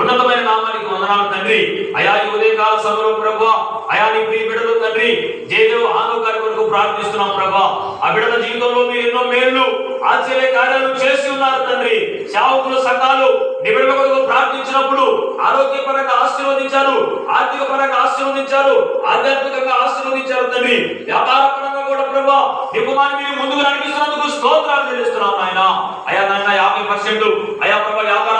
ఉన్నతమైన నామానికి వందనాలు తండ్రి. అయా ఈ ఉదయకాల సమయంలో ప్రభు అయా నీ ప్రియ బిడ్డలు తండ్రి. జయదేవ్ ఆను గారి కొరకు ప్రార్థిస్తున్నాం ప్రభు. ఆ బిడ్డల జీవితంలో మీరు ఎన్నో మేలు ఆశ్చర్య కార్యాలు చేసి ఉన్నారు తండ్రి. సేవకులు సంఘాలు నీ బిడ్డల కొరకు ప్రార్థించినప్పుడు ఆరోగ్యపరంగా ఆశీర్వదించారు ఆర్థిక పరంగా ఆశీర్వదించారు ఆధ్యాత్మికంగా ఆశీర్వదించారు తండ్రి. వ్యాపార పరంగా కూడా ప్రభా నీ కుమారుని మీరు ముందుకు నడిపిస్తున్నందుకు స్తోత్రాలు చెల్లిస్తున్నాం నాయన. అయా నాయన యాభై పర్సెంట్. అయా ప్రభా వ్యాపార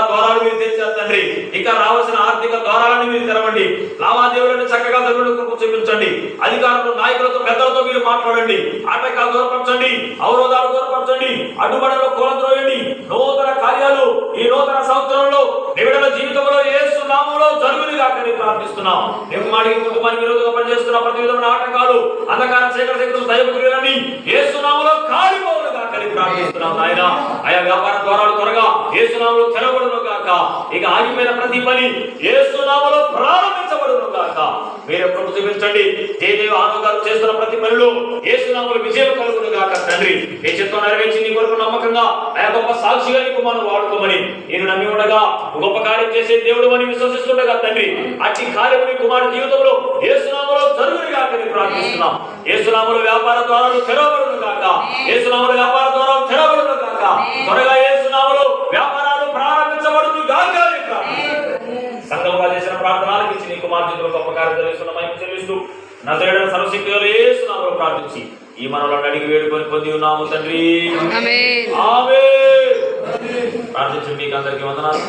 తండ్రి. ఇంకా రావాల్సిన ఆర్థిక ద్వారాలను మీరు తెరవండి. లావాదేవీలను చక్కగా దగ్గరకు చూపించండి అధికారులు నాయకులతో పెద్దలతో మీరు మాట్లాడండి. ఆటంకాలు దూరపరచండి అవరోధాలు దూరపరచండి అడ్డుబడలు కూలద్రోయండి. నూతన కార్యాలు ఈ నూతన సంవత్సరంలో నిబిడల జీవితంలో ఏ నామంలో జరుగుని కాకని ప్రార్థిస్తున్నాం. మేము మాడికి కుటుంబానికి విరోధంగా పనిచేస్తున్న ప్రతి విధమైన ఆటంకాలు అంధకార చీకటి శక్తులు దయపుకులని యేసు నామంలో కాలిపో ప్రార్థిస్తున్నాం నాయన. ఆయా వ్యాపార ద్వారాలు త్వరగా యేసు నామంలో తెరవబడును కాక ఇక ఆగిపోయిన ప్రతి పని ఏసునామలో ప్రారంభించబడును కాక మీరు ప్రభు చూపించండి? జయదేవ ఆను చేస్తున్న ప్రతి పనిలో ఏసునామలు విజయం కలుగును గాక తండ్రి. మీ చిత్తం నెరవేర్చి నీ కొరకు నమ్మకంగా ఆయా గొప్ప సాక్షిగా నీకు మనం వాడుకోమని. నేను నమ్మి ఉండగా గొప్ప కార్యం చేసే దేవుడు అని విశ్వసిస్తుండగా తండ్రి. అట్టి కార్యము నీ కుమారుడి జీవితంలో ఏసునామలో జరుగుని గాక అని ప్రార్థిస్తున్నాం. యేసునామలో వ్యాపార ద్వారాలు తెరవబడును గాక. యేసునామలో వ్యాపార ప్రార్థనలకు ఇచ్చి నీ కుమార్ జీవితంలో గొప్ప కార్యం మహిమ చెల్లిస్తూ నజరేడన సర్వశక్తిలో యేసునామలో ప్రార్థించి ఈ మనలో అడిగి వేడుకొని పొంది ఉన్నాము తండ్రి. ప్రార్థించండి మీకు అందరికీ వందనాలు.